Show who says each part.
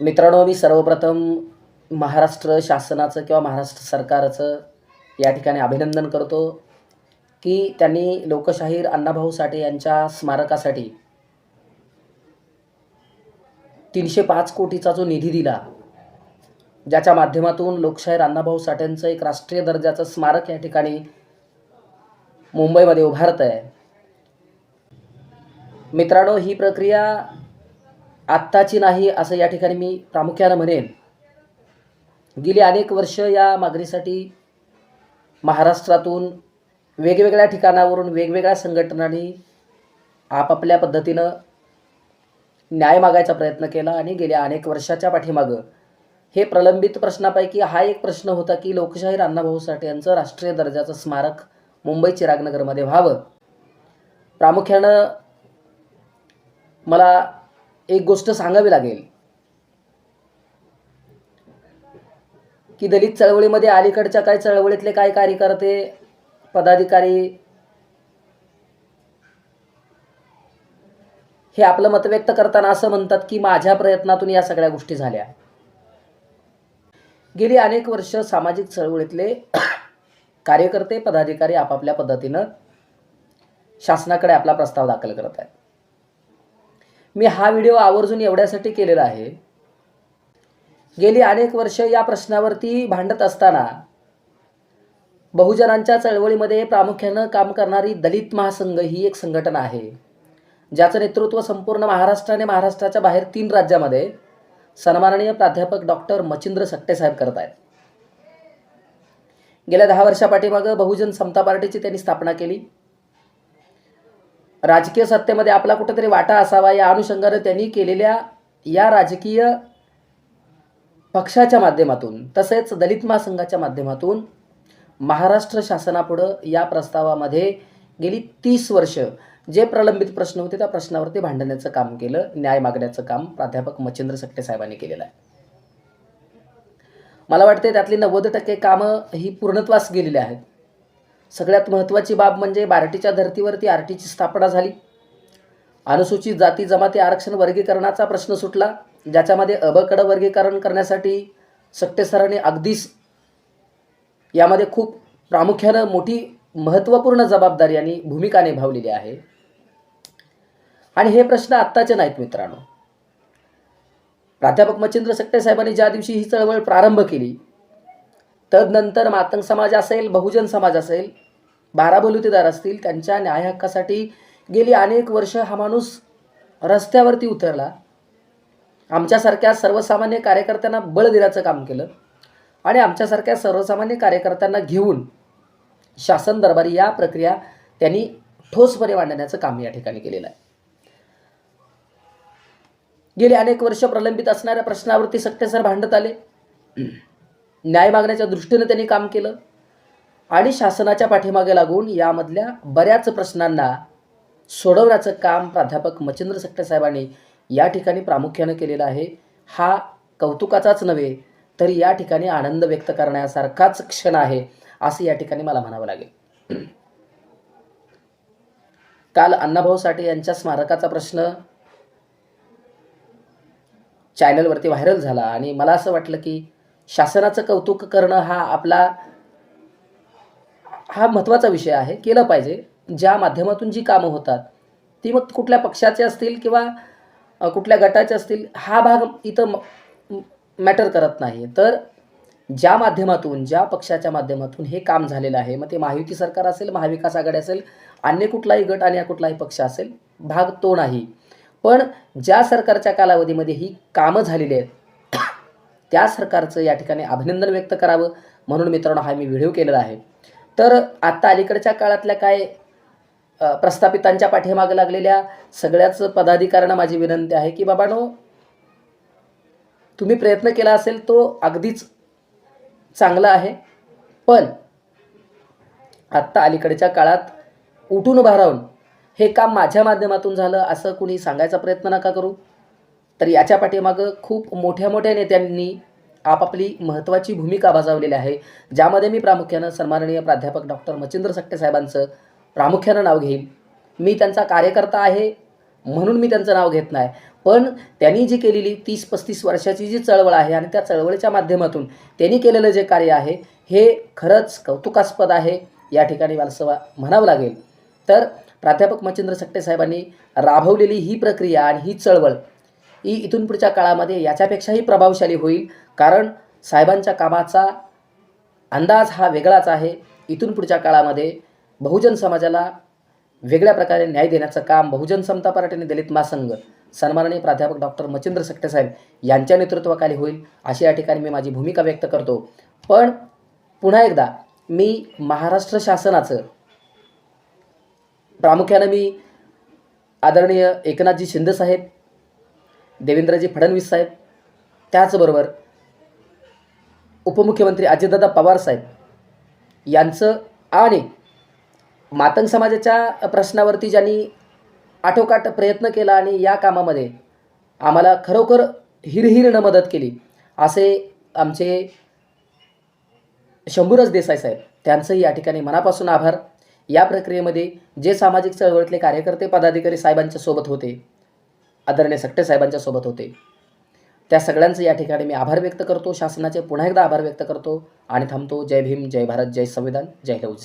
Speaker 1: मित्रांनो मी सर्वप्रथम महाराष्ट्र शासनाचं किंवा महाराष्ट्र सरकारचं या ठिकाणी अभिनंदन करतो की त्यांनी लोकशाहीर अण्णाभाऊ साठे यांच्या स्मारकासाठी तीनशे पाच कोटीचा जो निधी दिला ज्याच्या माध्यमातून लोकशाहीर अण्णाभाऊ साठेंचं एक राष्ट्रीय दर्जाचं स्मारक या ठिकाणी मुंबईमध्ये उभारत आहे मित्रांनो ही प्रक्रिया आत्ताची नाही असं या ठिकाणी मी प्रामुख्यानं म्हणेन. गेली अनेक वर्ष या मागणीसाठी महाराष्ट्रातून वेगवेगळ्या ठिकाणावरून वेगवेगळ्या संघटनांनी आपापल्या पद्धतीनं न्याय मागायचा प्रयत्न केला आणि गेल्या अनेक वर्षाच्या पाठीमागं हे प्रलंबित प्रश्नापैकी हा एक प्रश्न होता की लोकशाहीर अण्णाभाऊ साठे यांचं राष्ट्रीय दर्जाचं स्मारक मुंबई चिरागनगरमध्ये व्हावं. प्रामुख्यानं मला एक गोष्ट सांगावी लागेल. की दलित चळवळीमध्ये अलीकडच्या काही चळवळीतले काही कार्यकर्ते पदाधिकारी हे आपलं मत व्यक्त करताना असं म्हणतात की माझ्या प्रयत्नातून या सगळ्या गोष्टी झाल्या. गेली अनेक वर्ष सामाजिक चळवळीतले कार्यकर्ते पदाधिकारी आपापल्या पद्धतीनं शासनाकडे आपला प्रस्ताव दाखल करत आहेत. मी हा व्हिडिओ आवर्जून एवढ्यासाठी केलेला आहे. गेली अनेक वर्ष या प्रश्नावरती भांडत असताना बहुजनांच्या चळवळीमध्ये प्रामुख्यानं काम करणारी दलित महासंघ ही एक संघटना आहे. ज्याचं नेतृत्व संपूर्ण महाराष्ट्राने महाराष्ट्राच्या बाहेर तीन राज्यामध्ये सन्माननीय प्राध्यापक डॉक्टर मचिंद्र सट्टेसाहेब करत आहेत. गेल्या दहा वर्षापाठीमागं बहुजन समता पार्टीची त्यांनी स्थापना केली. राजकीय सत्तेमध्ये आपला कुठेतरी वाटा असावा या अनुषंगानं त्यांनी केलेल्या या राजकीय पक्षाच्या माध्यमातून तसेच दलित महासंघाच्या माध्यमातून महाराष्ट्र शासनापुढं या प्रस्तावामध्ये गेली तीस वर्ष जे प्रलंबित प्रश्न होते त्या प्रश्नावरती भांडण्याचं काम केलं न्याय मागण्याचं काम प्राध्यापक मच्छिंद्र सकटे साहेबांनी केलेलं आहे. मला वाटते त्यातली नव्वद टक्के कामं ही पूर्णत्वास गेलेली आहेत. सगळ्यात महत्त्वाची बाब म्हणजे बार्टीच्या धर्तीवरती आर टीची स्थापना झाली. अनुसूचित जाती जमाती आरक्षण वर्गीकरणाचा प्रश्न सुटला ज्याच्यामध्ये अबकडं वर्गीकरण करण्यासाठी सक्टे सरांनी अगदीच यामध्ये खूप प्रामुख्यानं मोठी महत्त्वपूर्ण जबाबदारी आणि भूमिका निभावलेली आहे. आणि हे प्रश्न आत्ताचे नाहीत मित्रांनो. प्राध्यापक मच्छिंद्र सक्टे साहेबांनी ज्या दिवशी ही चळवळ प्रारंभ केली तदनंतर मातंग समाज असेल बहुजन समाज असेल बारा बलुतेदार असतील त्यांच्या न्याय हक्कासाठी गेली अनेक वर्ष हा माणूस रस्त्यावरती उतरला. आमच्यासारख्या सर्वसामान्य कार्यकर्त्यांना बळ देण्याचं काम केलं आणि आमच्यासारख्या सर्वसामान्य कार्यकर्त्यांना घेऊन शासन दरबारी या प्रक्रिया त्यांनी ठोसपणे मांडण्याचं काम या ठिकाणी केलेलं आहे. गेली अनेक वर्ष प्रलंबित असणाऱ्या प्रश्नावरती सक्तेसर भांडत आले. न्याय मागण्याच्या दृष्टीनं त्यांनी काम केलं. आणि शासनाच्या पाठीमागे लागून यामधल्या बऱ्याच प्रश्नांना सोडवण्याचं काम प्राध्यापक मच्छिंद्र सक्टे साहेबांनी या ठिकाणी प्रामुख्यानं केलेलं आहे. हा कौतुकाचाच नव्हे तर या ठिकाणी आनंद व्यक्त करण्यासारखाच क्षण आहे असं या ठिकाणी मला म्हणावं लागेल. काल अण्णाभाऊ साठे यांच्या स्मारकाचा प्रश्न चॅनलवरती व्हायरल झाला आणि मला असं वाटलं की शासनाचं कौतुक करणं हा आपला हा महत्त्वाचा विषय आहे. केलं पाहिजे. ज्या माध्यमातून जी कामं होतात ती मग कुठल्या पक्षाचे असतील किंवा कुठल्या गटाचे असतील हा भाग इथं मॅटर करत नाही. तर ज्या माध्यमातून ज्या पक्षाच्या माध्यमातून हे काम झालेलं आहे मग ते महायुती सरकार असेल महाविकास आघाडी असेल अन्य कुठलाही गट आणि कुठलाही पक्ष असेल भाग तो नाही. पण ज्या सरकारच्या कालावधीमध्ये ही कामं झालेली आहेत त्या सरकारचं या ठिकाणी अभिनंदन व्यक्त करावं म्हणून मित्रांनो हा मी व्हिडिओ केलेला आहे. तर आत्ता अलीकडच्या काळातल्या काय प्रस्थापितांच्या पाठीमागं लागलेल्या सगळ्याच पदाधिकाऱ्यांना माझी विनंती आहे की बाबानो तुम्ही प्रयत्न केला असेल तो अगदीच चांगला आहे. पण आत्ता अलीकडच्या काळात उठून उभा राहून हे काम माझ्या माध्यमातून झालं असं कुणी सांगायचा प्रयत्न नका करू. तर याच्या पाठीमागं खूप मोठ्या मोठ्या नेत्यांनी आपापली महत्त्वाची भूमिका बजावलेली आहे. ज्यामध्ये मी प्रामुख्यानं सन्माननीय प्राध्यापक डॉक्टर मच्छिंद्र सट्टे साहेबांचं प्रामुख्यानं नाव घेईन. मी त्यांचा कार्यकर्ता आहे म्हणून मी त्यांचं नाव घेत नाही. पण त्यांनी जी केलेली तीस पस्तीस वर्षाची जी चळवळ आहे आणि त्या चळवळीच्या माध्यमातून त्यांनी केलेलं जे कार्य आहे हे खरंच कौतुकास्पद आहे. या ठिकाणी मला म्हणावं लागेल. तर प्राध्यापक मच्छिंद्र सट्टे साहेबांनी राबवलेली ही प्रक्रिया आणि ही चळवळ ही इथून पुढच्या काळामध्ये याच्यापेक्षाही प्रभावशाली होईल. कारण साहेबांच्या कामाचा अंदाज हा वेगळाच आहे. इथून पुढच्या काळामध्ये बहुजन समाजाला वेगळ्या प्रकारे न्याय देण्याचं काम बहुजन समता पार्टीने दलित महासंघ सन्माननीय प्राध्यापक डॉक्टर मच्छिंद्र सट्टेसाहेब यांच्या नेतृत्वाखाली होईल अशी या ठिकाणी मी माझी भूमिका व्यक्त करतो. पण पुन्हा एकदा मी महाराष्ट्र शासनाचं प्रामुख्यानं मी आदरणीय एकनाथजी शिंदेसाहेब देवेंद्रजी फडणवीस साहेब त्याचबरोबर उपमुख्यमंत्री अजितदादा पवार साहेब यांचं आणि मातंग समाजाच्या प्रश्नावरती ज्यांनी आठोकाट प्रयत्न केला आणि या कामामध्ये आम्हाला खरोखर हिरहिरनं मदत केली असे आमचे शंभूरज देसाई साहेब त्यांचंही या ठिकाणी मनापासून आभार. या प्रक्रियेमध्ये जे सामाजिक चळवळीतले कार्यकर्ते पदाधिकारी साहेबांच्या सोबत होते आदरणीय सक्टे साहेबांच्या सोबत होते. त्या सगळ्यांचं या ठिकाणी मी आभार व्यक्त करतो. शासनाचे पुन्हा एकदा आभार व्यक्त करतो. आणि थांबतो. जय भीम जय भारत जय संविधान. जय लवज